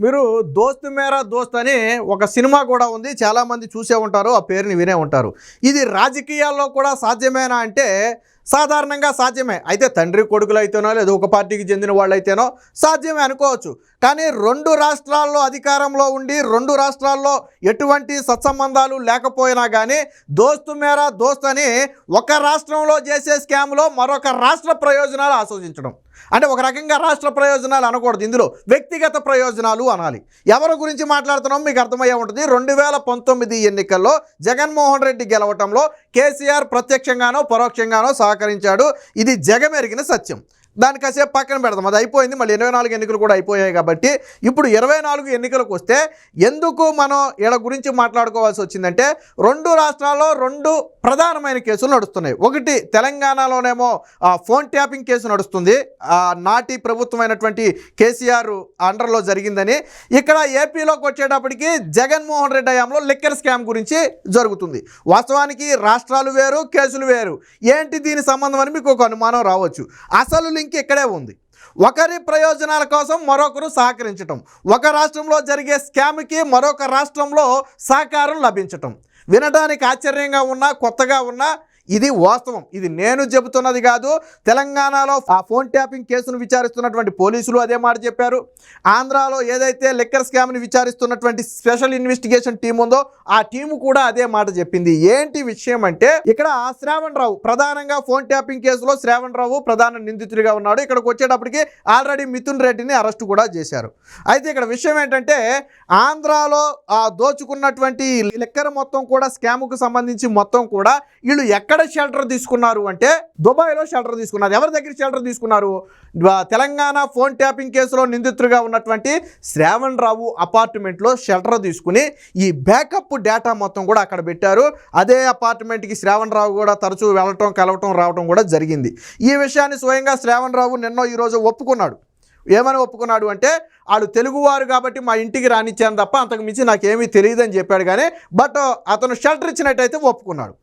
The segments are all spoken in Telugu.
మీరు దోస్త్ మేరా దోస్త్ అని ఒక సినిమా కూడా ఉంది. చాలామంది చూసే ఉంటారు ఆ పేరుని వినే ఉంటారు. ఇది రాజకీయాల్లో కూడా సాధ్యమేనా అంటే సాధారణంగా సాధ్యమే. అయితే తండ్రి కొడుకులు అయితేనో లేదా ఒక పార్టీకి చెందిన వాళ్ళైతేనో సాధ్యమే అనుకోవచ్చు. కానీ రెండు రాష్ట్రాల్లో అధికారంలో ఉండి రెండు రాష్ట్రాల్లో ఎటువంటి సత్సంబంధాలు లేకపోయినా కానీ దోస్తు మేరా దోస్త్ అని ఒక రాష్ట్రంలో చేసే స్కామ్లో మరొక రాష్ట్ర ప్రయోజనాలు ఆస్వాదించడం అంటే ఒక రకంగా రాష్ట్ర ప్రయోజనాలు అనకూడదు. ఇందులో వ్యక్తిగత ప్రయోజనాలు అనాలి. ఎవరి గురించి మాట్లాడుతున్నాం మీకు అర్థమయ్యే ఉంటుంది. రెండు వేల పంతొమ్మిది ఎన్నికల్లో జగన్మోహన్ రెడ్డి గెలవటంలో కేసీఆర్ ప్రత్యక్షంగానో పరోక్షంగానో సహకరించాడు ఇది జగమెరిగిన సత్యం. దాన్ని కాసేపు పక్కన పెడదాం. అది అయిపోయింది. మళ్ళీ ఇరవై నాలుగు ఎన్నికలు కూడా అయిపోయాయి కాబట్టి ఇప్పుడు ఇరవై నాలుగు ఎన్నికలకు వస్తే ఎందుకు మనం వీళ్ళ గురించి మాట్లాడుకోవాల్సి వచ్చిందంటే రెండు రాష్ట్రాల్లో రెండు ప్రధానమైన కేసులు నడుస్తున్నాయి. ఒకటి తెలంగాణలోనేమో ఫోన్ ట్యాపింగ్ కేసు నడుస్తుంది. నాటి ప్రభుత్వమైనటువంటి కేసీఆర్ అండర్లో జరిగిందని. ఇక్కడ ఏపీలోకి వచ్చేటప్పటికి జగన్మోహన్ రెడ్డి హయాంలో లిక్కర్ స్కామ్ గురించి జరుగుతుంది. వాస్తవానికి రాష్ట్రాలు వేరు కేసులు వేరు. ఏంటి దీని సంబంధం అని మీకు ఒక అనుమానం రావచ్చు. అసలు లింక్ ఇక్కడే ఉంది. ఒకరి ప్రయోజనాల కోసం మరొకరు సహకరించటం. ఒక రాష్ట్రంలో జరిగే స్కామ్కి మరొక రాష్ట్రంలో సహకారం లభించటం. వినడానికి ఆశ్చర్యంగా ఉన్నా కొత్తగా ఉన్నా ఇది వాస్తవం. ఇది నేను చెబుతున్నది కాదు. తెలంగాణలో ఆ ఫోన్ ట్యాపింగ్ కేసును విచారిస్తున్నటువంటి పోలీసులు అదే మాట చెప్పారు. ఆంధ్రాలో ఏదైతే లిక్కర్ స్కామ్ని విచారిస్తున్నటువంటి స్పెషల్ ఇన్వెస్టిగేషన్ టీం ఉందో ఆ టీం కూడా అదే మాట చెప్పింది. ఏంటి విషయం అంటే ఇక్కడ శ్రావణ్ రావు ప్రధానంగా ఫోన్ ట్యాపింగ్ కేసులో శ్రావణ్ రావు ప్రధాన నిందితుడిగా ఉన్నాడు. ఇక్కడికి వచ్చేటప్పటికి ఆల్రెడీ మిథున్ రెడ్డిని అరెస్ట్ కూడా చేశారు. అయితే ఇక్కడ విషయం ఏంటంటే ఆంధ్రాలో ఆ దోచుకున్నటువంటి లిక్కర్ మొత్తం కూడా స్కామ్కు సంబంధించి మొత్తం కూడా వీళ్ళు ఎక్కడ ఎక్కడ షెల్టర్ తీసుకున్నారు అంటే దుబాయ్లో షెల్టర్ తీసుకున్నారు. ఎవరి దగ్గర షెల్టర్ తీసుకున్నారు? తెలంగాణ ఫోన్ ట్యాపింగ్ కేసులో నిందితుడిగా ఉన్నటువంటి శ్రావణ్ రావు అపార్ట్మెంట్లో షెల్టర్ తీసుకుని ఈ బ్యాకప్ డేటా మొత్తం కూడా అక్కడ పెట్టారు. అదే అపార్ట్మెంట్కి శ్రావణ్ రావు కూడా తరచూ వెళ్ళటం కలవటం రావటం కూడా జరిగింది. ఈ విషయాన్ని స్వయంగా శ్రావణ్ రావు నిన్నో ఈరోజు ఒప్పుకున్నాడు. ఏమని ఒప్పుకున్నాడు అంటే వాళ్ళు తెలుగువారు కాబట్టి మా ఇంటికి రానిచ్చాను తప్ప అంతకు మించి నాకేమీ తెలియదని చెప్పాడు కానీ బట్ అతను షెల్టర్ ఇచ్చినట్టయితే ఒప్పుకున్నాడు.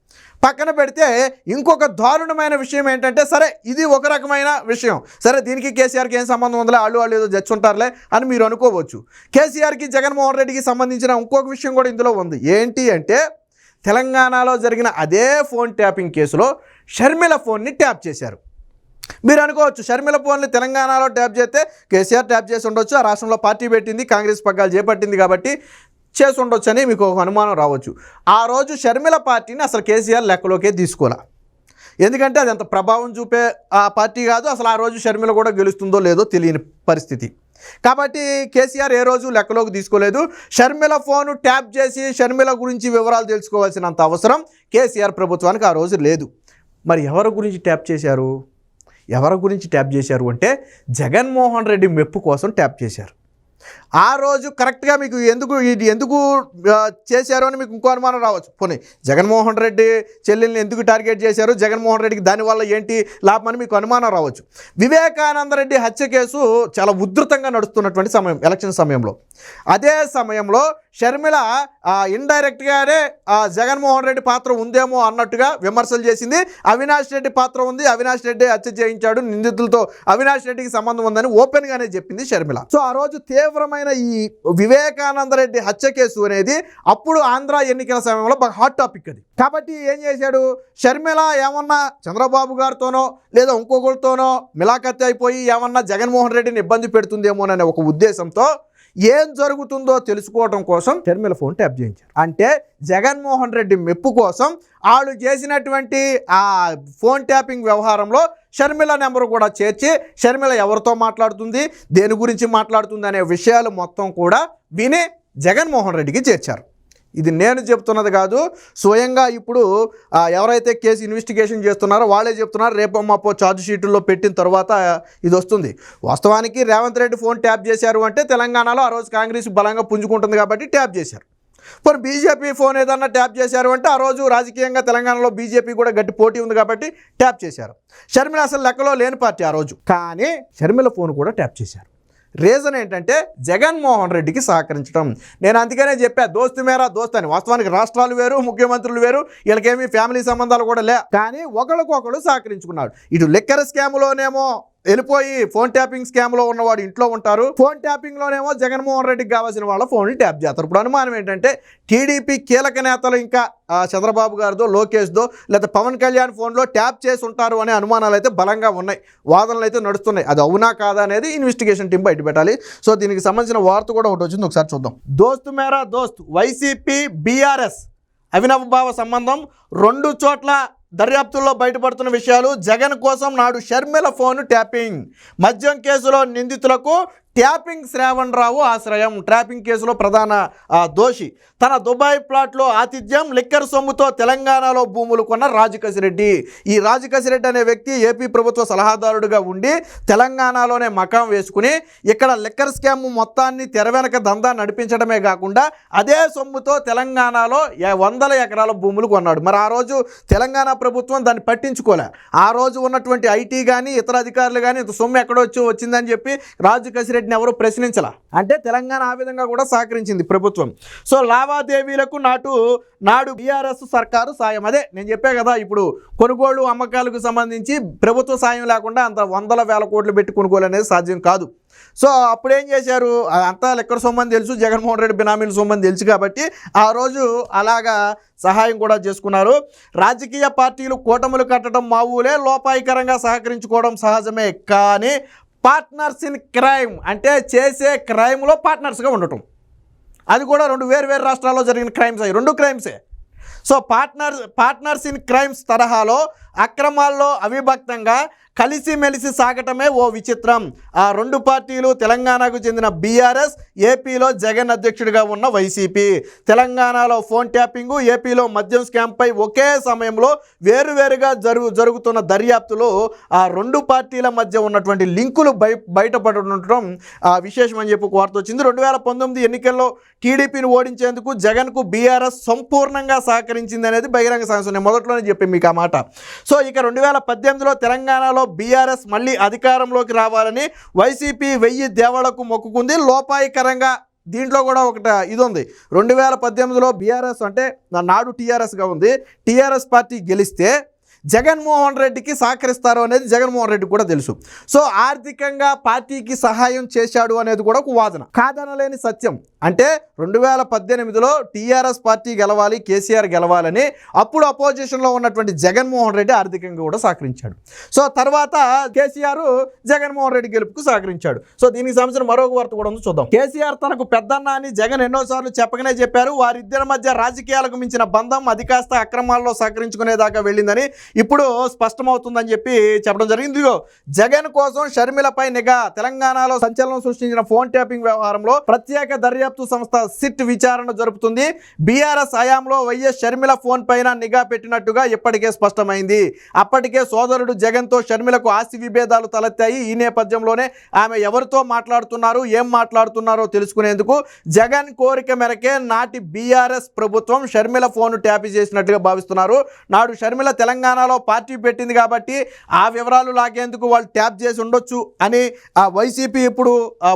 పక్కన పెడితే ఇంకొక దారుణమైన విషయం ఏంటంటే సరే ఇది ఒక రకమైన విషయం. సరే దీనికి కేసీఆర్కి ఏం సంబంధం ఉందిలే? వాళ్ళు వాళ్ళు ఏదో జచ్చుంటారులే అని మీరు అనుకోవచ్చు. కేసీఆర్కి జగన్మోహన్ రెడ్డికి సంబంధించిన ఇంకొక విషయం కూడా ఇందులో ఉంది. ఏంటి అంటే తెలంగాణలో జరిగిన అదే ఫోన్ ట్యాపింగ్ కేసులో షర్మిల ఫోన్ని ట్యాప్ చేశారు. మీరు అనుకోవచ్చు షర్మిల ఫోన్లు తెలంగాణలో ట్యాప్ చేస్తే కేసీఆర్ ట్యాప్ చేసి ఉండొచ్చు. ఆ రాష్ట్రంలో పార్టీ పెట్టింది కాంగ్రెస్ పగ్గాలు చేపట్టింది కాబట్టి చేసి ఉండొచ్చు అని మీకు ఒక అనుమానం రావచ్చు. ఆ రోజు షర్మిల పార్టీని అసలు కేసీఆర్ లెక్కలోకే తీసుకోలే. ఎందుకంటే అది అంత ప్రభావం చూపే ఆ పార్టీ కాదు అసలు ఆ రోజు షర్మిల కూడా గెలుస్తుందో లేదో తెలియని పరిస్థితి. కాబట్టి కేసీఆర్ ఏ రోజు లెక్కలోకి తీసుకోలేదు. షర్మిల ఫోను ట్యాప్ చేసి షర్మిల గురించి వివరాలు తెలుసుకోవాల్సినంత అవసరం కేసీఆర్ ప్రభుత్వానికి ఆ రోజు లేదు. మరి ఎవరి గురించి ట్యాప్ చేశారు? ఎవరి గురించి ట్యాప్ చేశారు అంటే జగన్మోహన్ రెడ్డి మెప్పు కోసం ట్యాప్ చేశారు. ఆ రోజు కరెక్ట్గా మీకు ఎందుకు ఇది ఎందుకు చేశారు అని మీకు ఇంకో అనుమానం రావచ్చు. పోనీ జగన్మోహన్ రెడ్డి చెల్లెల్ని ఎందుకు టార్గెట్ చేశారు? జగన్మోహన్ రెడ్డికి దానివల్ల ఏంటి లాభం అని మీకు అనుమానం రావచ్చు. వివేకానంద రెడ్డి హత్య కేసు చాలా ఉధృతంగా నడుస్తున్నటువంటి సమయం ఎలక్షన్ సమయంలో. అదే సమయంలో షర్మిల ఇండైరెక్ట్గానే జగన్మోహన్ రెడ్డి పాత్ర ఉందేమో అన్నట్టుగా విమర్శలు చేసింది. అవినాష్ రెడ్డి పాత్ర ఉంది. అవినాష్ రెడ్డి హత్య చేయించాడు. నిందితులతో అవినాష్ రెడ్డికి సంబంధం ఉందని ఓపెన్గానే చెప్పింది షర్మిల. సో ఆ రోజు తీవ్రమైన ఈ వివేకానంద రెడ్డి హత్య కేసు అనేది అప్పుడు ఆంధ్ర ఎన్నికల సమయంలో హాట్ టాపిక్ అది. కాబట్టి ఏం చేశాడు? షర్మిల ఏమన్నా చంద్రబాబు గారితోనో లేదా ఇంకొకరితోనో మిలాఖత్ అయిపోయి ఏమన్నా జగన్మోహన్ రెడ్డిని ఇబ్బంది పెడుతుందేమోననే ఒక ఉద్దేశంతో ఏం జరుగుతుందో తెలుసుకోవడం కోసం షర్మిల ఫోన్ ట్యాప్ చేయించారు. అంటే జగన్మోహన్ రెడ్డి మెప్పు కోసం వాళ్ళు చేసినటువంటి ఆ ఫోన్ ట్యాపింగ్ వ్యవహారంలో షర్మిల నెంబర్ కూడా చేర్చి షర్మిల ఎవరితో మాట్లాడుతుంది దేని గురించి మాట్లాడుతుంది అనే విషయాలు మొత్తం కూడా విని జగన్మోహన్ రెడ్డికి చేర్చారు. ఇది నేను చెప్తున్నది కాదు. స్వయంగా ఇప్పుడు ఎవరైతే కేసు ఇన్వెస్టిగేషన్ చేస్తున్నారో వాళ్ళే చెప్తున్నారు రేపు మాపో ఛార్జ్ షీటుల్లో పెట్టిన తర్వాత ఇది వస్తుంది. వాస్తవానికి రేవంత్ రెడ్డి ఫోన్ ట్యాప్ చేశారు అంటే తెలంగాణలో ఆ రోజు కాంగ్రెస్ బలంగా పుంజుకుంటుంది కాబట్టి ట్యాప్ చేశారు. మరి బీజేపీ ఫోన్ ఏదన్నా ట్యాప్ చేశారు అంటే ఆ రోజు రాజకీయంగా తెలంగాణలో బీజేపీ కూడా గట్టి పోటీ ఉంది కాబట్టి ట్యాప్ చేశారు. షర్మిల అసలు లెక్కలో లేని పార్టీ ఆ రోజు. కానీ షర్మిల ఫోన్ కూడా ట్యాప్ చేశారు. రీజన్ ఏంటంటే జగన్మోహన్ రెడ్డికి సహకరించడం. నేను అందుకనే చెప్పా దోస్తు మేరా దోస్త్ అని. వాస్తవానికి రాష్ట్రాలు వేరు ముఖ్యమంత్రులు వేరు వీళ్ళకేమీ ఫ్యామిలీ సంబంధాలు కూడా లే. కానీ ఒకరికొకరు సహకరించుకున్నాడు ఇటు లిక్కర్ స్కామ్లోనేమో వెళ్ళిపోయి ఫోన్ ట్యాపింగ్ స్కామ్లో ఉన్నవాడు ఇంట్లో ఉంటారు. ఫోన్ ట్యాపింగ్ లోనేమో జగన్మోహన్ రెడ్డికి కావాల్సిన వాళ్ళ ఫోన్లు ట్యాప్ చేస్తారు. ఇప్పుడు అనుమానం ఏంటంటే టీడీపీ కీలక నేతలు ఇంకా చంద్రబాబు గారిదో లోకేష్దో లేదా పవన్ కళ్యాణ్ ఫోన్లో ట్యాప్ చేసి ఉంటారు అనే అనుమానాలు అయితే బలంగా ఉన్నాయి. వాదనలు అయితే నడుస్తున్నాయి. అది అవునా కాదా అనేది ఇన్వెస్టిగేషన్ టీం బయట పెట్టాలి. సో దీనికి సంబంధించిన వార్త కూడా ఒకటి వచ్చింది ఒకసారి చూద్దాం. దోస్త్ మేరా దోస్త్ వైసీపీ బీఆర్ఎస్ అవినవభావ సంబంధం రెండు చోట్ల దర్యాప్తుల్లో బయటపడుతున్న విషయాలు జగన్ కోసం నాడు షర్మిల ఫోన్ ట్యాపింగ్. మద్యం కేసులో నిందితులకు ట్యాపింగ్ శ్రావణ్ రావు ఆశ్రయం. ట్రాపింగ్ కేసులో ప్రధాన దోషి. తన దుబాయ్ ప్లాట్లో ఆతిథ్యం లిక్కర్ సొమ్ముతో తెలంగాణలో భూములు కొన్న రాజకసిరెడ్డి ఈ రాజకసిరెడ్డి అనే వ్యక్తి ఏపీ ప్రభుత్వ సలహాదారుడిగా ఉండి తెలంగాణలోనే మకాం వేసుకుని ఇక్కడ లిక్కర్ స్కామ్ మొత్తాన్ని తెర వెనక దందా నడిపించడమే కాకుండా అదే సొమ్ముతో తెలంగాణలో వందల ఎకరాల భూములు కొన్నాడు. మరి ఆ రోజు తెలంగాణ ప్రభుత్వం దాన్ని పట్టించుకోలే. ఆ రోజు ఉన్నటువంటి ఐటీ కానీ ఇతర అధికారులు కానీ ఇంత సొమ్ము ఎక్కడొచ్చి వచ్చిందని చెప్పి రాజకసిరెడ్డి రెడ్డిని ఎవరు ప్రశ్నించలా? అంటే తెలంగాణ ఆ విధంగా కూడా సహకరించింది ప్రభుత్వం. సో లావాదేవీలకు నాటు నాడు బీఆర్ఎస్ సర్కారు సాయం. అదే నేను చెప్పే కదా ఇప్పుడు కొనుగోలు అమ్మకాలకు సంబంధించి ప్రభుత్వ సాయం లేకుండా అంత వందల వేల కోట్లు పెట్టి కొనుగోలు అనేది సాధ్యం కాదు. సో అప్పుడు ఏం చేశారు? అంతా లెక్కర సొమ్మని తెలుసు జగన్మోహన్ రెడ్డి బినామీల సొమ్మని తెలుసు కాబట్టి ఆ రోజు అలాగా సహాయం కూడా చేసుకున్నారు. రాజకీయ పార్టీలు కూటములు కట్టడం మా ఊరే లోపాయికరంగా సహకరించుకోవడం సహజమే కానీ పార్ట్నర్స్ ఇన్ క్రైమ్ అంటే చేసే క్రైమ్లో పార్ట్నర్స్గా ఉండటం. అది కూడా రెండు వేరు వేరు రాష్ట్రాల్లో జరిగిన క్రైమ్స్ అయ్యి రెండు క్రైమ్సే. So partner partners in crimes తరహాలో అక్రమాల్లో అవిభక్తంగా కలిసిమెలిసి సాగటమే ఓ విచిత్రం. ఆ రెండు పార్టీలు తెలంగాణకు చెందిన బీఆర్ఎస్ ఏపీలో జగన్ అధ్యక్షుడిగా ఉన్న వైసీపీ. తెలంగాణలో ఫోన్ ట్యాపింగు ఏపీలో మద్యం స్కామ్పై ఒకే సమయంలో వేరువేరుగా జరుగు జరుగుతున్న దర్యాప్తులో ఆ రెండు పార్టీల మధ్య ఉన్నటువంటి లింకులు బయ బయటపడటం ఆ, విశేషం అని చెప్పి ఒక వార్త వచ్చింది. రెండు వేల పంతొమ్మిది ఎన్నికల్లో టీడీపీని ఓడించేందుకు జగన్కు బీఆర్ఎస్ సంపూర్ణంగా సహకరించింది అనేది బహిరంగ సాహసం మొదట్లోనే చెప్పి మీకు ఆ మాట. సో ఇక రెండు వేల పద్దెనిమిదిలో తెలంగాణలో బీఆర్ఎస్ మళ్ళీ అధికారంలోకి రావాలని వైసీపీ వెయ్యి దేవాళ్ళకు మొక్కుకుంది. లోపాయికరంగా దీంట్లో కూడా ఒకట ఇది ఉంది రెండు వేల పద్దెనిమిదిలో బీఆర్ఎస్ అంటే నా- నాడు టీఆర్ఎస్గా ఉంది. టీఆర్ఎస్ పార్టీ గెలిస్తే జగన్మోహన్ రెడ్డికి సహకరిస్తారు అనేది జగన్మోహన్ రెడ్డి కూడా తెలుసు. సో ఆర్థికంగా పార్టీకి సహాయం చేశాడు అనేది కూడా ఒక వాదన. కాదనలేని సత్యం. అంటే రెండు వేల పద్దెనిమిదిలో టీఆర్ఎస్ పార్టీ గెలవాలి కేసీఆర్ గెలవాలని అప్పుడు అపోజిషన్లో ఉన్నటువంటి జగన్మోహన్ రెడ్డి ఆర్థికంగా కూడా సహకరించాడు. సో తర్వాత కేసీఆర్ జగన్మోహన్ రెడ్డి గెలుపుకు సహకరించాడు. సో దీనికి సంబంధించిన మరొక వార్త కూడా ఉంది చూద్దాం. కేసీఆర్ తనకు పెద్దన్న అని జగన్ ఎన్నోసార్లు చెప్పకనే చెప్పారు. వారిద్దరి మధ్య రాజకీయాలకు మించిన బంధం అది కాస్త అక్రమాల్లో సహకరించుకునేదాకా వెళ్ళిందని ఇప్పుడు స్పష్టమవుతుందని చెప్పి చెప్పడం జరిగింది. ఇదిగో జగన్ కోసం షర్మిలపై నిఘా. తెలంగాణలో సంచలనం సృష్టించిన ఫోన్ ట్యాపింగ్ వ్యవహారంలో ప్రత్యేక దర్యాప్తు సంస్థ సిట్ విచారణ జరుపుతుంది. బీఆర్ఎస్ హయాంలో వైఎస్ షర్మిల ఫోన్ పైన నిఘా పెట్టినట్టుగా ఇప్పటికే స్పష్టమైంది. అప్పటికే సోదరుడు జగన్తో షర్మిలకు ఆస్తి విభేదాలు తలెత్తాయి. ఈ నేపథ్యంలోనే ఆమె ఎవరితో మాట్లాడుతున్నారు ఏం మాట్లాడుతున్నారో తెలుసుకునేందుకు జగన్ కోరిక మేరకే నాటి బీఆర్ఎస్ ప్రభుత్వం షర్మిల ఫోన్ ట్యాప్ చేసినట్లుగా భావిస్తున్నారు. నాడు షర్మిల తెలంగాణ తెలంగాణలో పార్టీ పెట్టింది కాబట్టి ఆ వివరాలు లాగేందుకు వాళ్ళు ట్యాప్ చేసి ఉండొచ్చు అని ఆ వైసీపీ ఇప్పుడు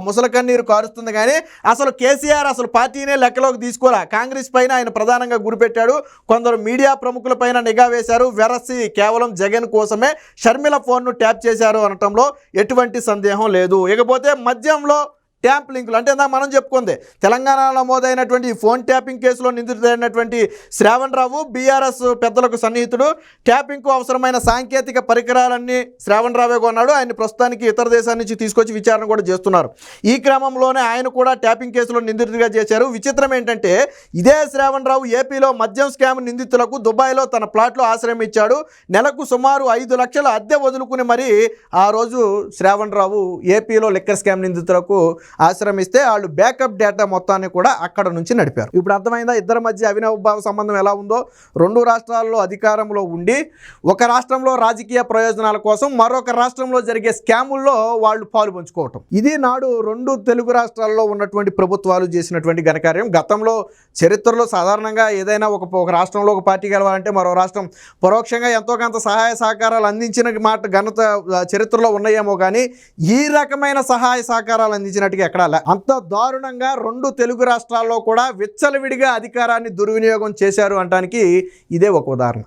ముసలకన్నీరు కారుస్తుంది. కానీ అసలు కేసీఆర్ అసలు పార్టీనే లెక్కలోకి తీసుకోరా కాంగ్రెస్ పైన ఆయన ప్రధానంగా గురిపెట్టాడు కొందరు మీడియా ప్రముఖుల పైన నిఘా వేశారు. వెరసి కేవలం జగన్ కోసమే షర్మిల ఫోన్ను ట్యాప్ చేశారు అనటంలో ఎటువంటి సందేహం లేదు. ఇకపోతే మద్యంలో ట్యాప్ లింకులు. అంటే ఇందాక మనం చెప్పుకుంది తెలంగాణలో నమోదైనటువంటి ఫోన్ ట్యాపింగ్ కేసులో నిందితుడైనటువంటి శ్రావణ్ రావు బీఆర్ఎస్ పెద్దలకు సన్నిహితుడు. ట్యాపింగ్కు అవసరమైన సాంకేతిక పరికరాలన్నీ శ్రావణ్ రావే కొన్నాడు. ఆయన ప్రస్తుతానికి ఇతర దేశాల నుంచి తీసుకొచ్చి విచారణ కూడా చేస్తున్నారు. ఈ క్రమంలోనే ఆయన కూడా ట్యాపింగ్ కేసులో నిందితుడిగా చేశారు. విచిత్రం ఏంటంటే ఇదే శ్రావణ్ రావు ఏపీలో మద్యం స్కామ్ నిందితులకు దుబాయ్లో తన ప్లాట్లో ఆశ్రయం ఇచ్చాడు. నెలకు సుమారు ఐదు లక్షల అద్దె వదులుకుని మరి ఆ రోజు శ్రావణ్ రావు ఏపీలో లిక్కర్ స్కామ్ నిందితులకు ఆశ్రమిస్తే వాళ్ళు బ్యాకప్ డేటా మొత్తాన్ని కూడా అక్కడ నుంచి నడిపారు. ఇప్పుడు అర్థమైందా? ఇద్దరి మధ్య అవినవభావ సంబంధం ఎలా ఉందో? రెండు రాష్ట్రాల్లో అధికారంలో ఉండి ఒక రాష్ట్రంలో రాజకీయ ప్రయోజనాల కోసం మరొక రాష్ట్రంలో జరిగే స్కాముల్లో వాళ్ళు పాలు పంచుకోవటం. ఇది నాడు రెండు తెలుగు రాష్ట్రాల్లో ఉన్నటువంటి ప్రభుత్వాలు చేసినటువంటి ఘనకార్యం. గతంలో చరిత్రలో సాధారణంగా ఏదైనా ఒక ఒక రాష్ట్రంలో ఒక పార్టీ గెలవాలంటే మరో రాష్ట్రం పరోక్షంగా ఎంతో కొంత సహాయ సహకారాలు అందించిన మాట ఘనత చరిత్రలో ఉన్నాయేమో కానీ ఈ రకమైన సహాయ సహకారాలు అందించినట్టుగా ఎక్కడా అంత దారుణంగా రెండు తెలుగు రాష్ట్రాల్లో కూడా విచ్చలవిడిగా అధికారాన్ని దుర్వినియోగం చేశారు అనడానికి ఇదే ఒక ఉదాహరణ.